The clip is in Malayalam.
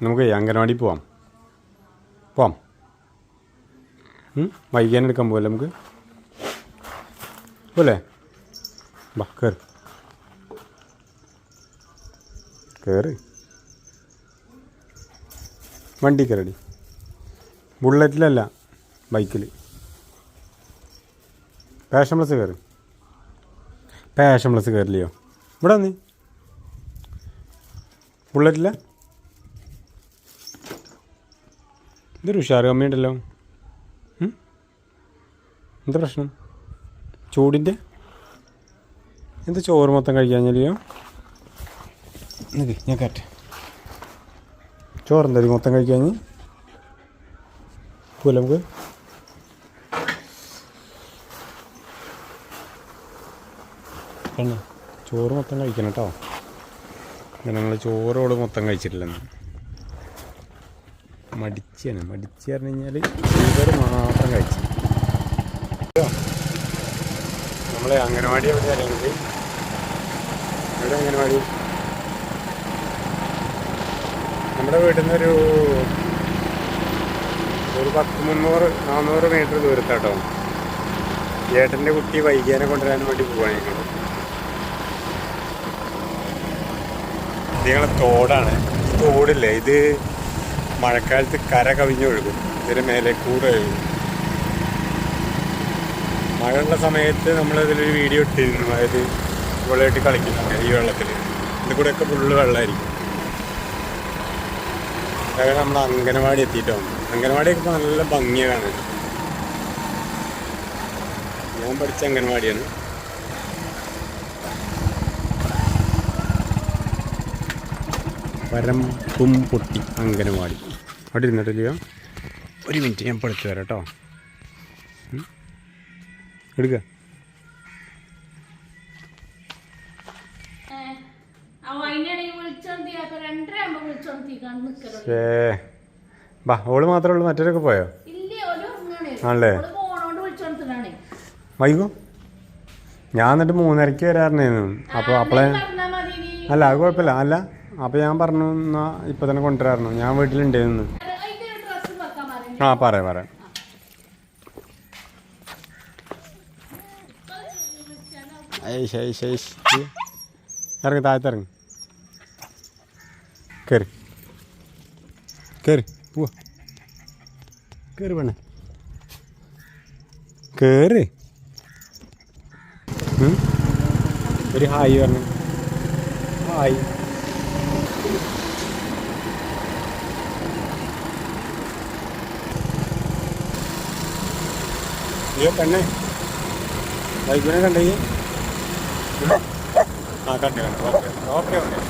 നമുക്ക് അംഗനവാടി പോവാം. പോവാം? വൈകാൻ എടുക്കാൻ പോലെ നമുക്ക്? പോലെ വാ കയറി കയറി വണ്ടി കയറടി ബുള്ളറ്റിലല്ല ബൈക്കിൽ പാഷൻ പ്ലസ് കയറി പാഷൻ പ്ലസ് കയറില്ലയോ ഇവിടെ നീ ബുള്ളറ്റില്ല ഇതൊരു ഉഷാർ കമ്മിയുണ്ടല്ലോ? എന്താ പ്രശ്നം? ചൂടിന്റെ എന്താ ചോറ് മൊത്തം കഴിക്കാഞ്ഞല്ലോ നിക്ക് ഞാൻ കയറ്റെ ചോറ് എന്തായാലും മൊത്തം കഴിക്കാഞ്ഞ് പോലെ നമുക്ക്? ചോറ് മൊത്തം കഴിക്കണം കേട്ടോ. ഞങ്ങൾ ചോറോട് മൊത്തം കഴിച്ചിട്ടില്ലെന്ന്. മടിച്ചാണ്. മടിച്ച് പറഞ്ഞു കഴിഞ്ഞാൽ മാത്രം കഴിച്ചു. നമ്മളെ അംഗനവാടി എവിടെ അറിയുന്നത് എവിടെ അംഗനവാടി. നമ്മുടെ വീട്ടിൽ നിന്നൊരു ഒരു പത്ത് മുന്നൂറ് നാന്നൂറ് മീറ്റർ ദൂരത്താട്ടോ. ഏട്ടന്റെ കുട്ടി വൈകിയാനെ കൊണ്ടുവരാൻ വേണ്ടി പോവാണ് ഞങ്ങൾ ഇത് ഞങ്ങളെ തോടാണ്. തോടില്ലേ? ഇത് മഴക്കാലത്ത് കര കവിഞ്ഞൊഴുകും. ഇതിന് മേലെ കൂടെ ഒഴുകും മഴയുള്ള സമയത്ത് നമ്മളിതിലൊരു വീഡിയോ ഇട്ടിരുന്നു. അതായത് വെള്ളമായിട്ട് കളിക്കുന്നു ഈ വെള്ളത്തിൽ ഇത് കൂടെയൊക്കെ ഫുള്ള് വെള്ളമായിരിക്കും. അതായത് നമ്മൾ അംഗനവാടി എത്തിയിട്ടോ? അംഗനവാടിയൊക്കെ ഇപ്പോൾ നല്ല ഭംഗിയാണ്. ഞാൻ പഠിച്ച അംഗനവാടിയാണ്. പരമ്പും പൊട്ടി അംഗനവാടി. അവിടെ ഇരുന്നിട്ടില്ലയോ ഒരു മിനിറ്റ് ഞാൻ പഠിച്ചു തരാം കേട്ടോ. എടുക്കുക ബാ ഓൾ മാത്രമേ ഉള്ളൂ മറ്റവരൊക്കെ പോയോ? ആണല്ലേ? വൈകോ? ഞാൻ എന്നിട്ട് മൂന്നരയ്ക്ക് വരാറുണ്ടായിരുന്നു. അപ്പോൾ അപ്പളെ അല്ല അത് കുഴപ്പമില്ല. അല്ല അപ്പോൾ ഞാൻ പറഞ്ഞു എന്നാ ഇപ്പം തന്നെ കൊണ്ടുവരായിരുന്നു ഞാൻ വീട്ടിലുണ്ടായിരുന്നു ആ പറയാം പറയാം. ഐഷ് ഐഷ് ഇറങ്ങി താഴത്ത് ഇറങ്ങി. കയറി കയറി പോവാ. കയറി വേണേ കയറി? ഒരു ഹായ് പറഞ്ഞു. ഹായ്. അയ്യോ പെണ്ണെ വൈകുന്നേരം കണ്ടേ ആ കണ്ടു കണ്ടു ഓക്കെ ഓക്കെ ഓക്കെ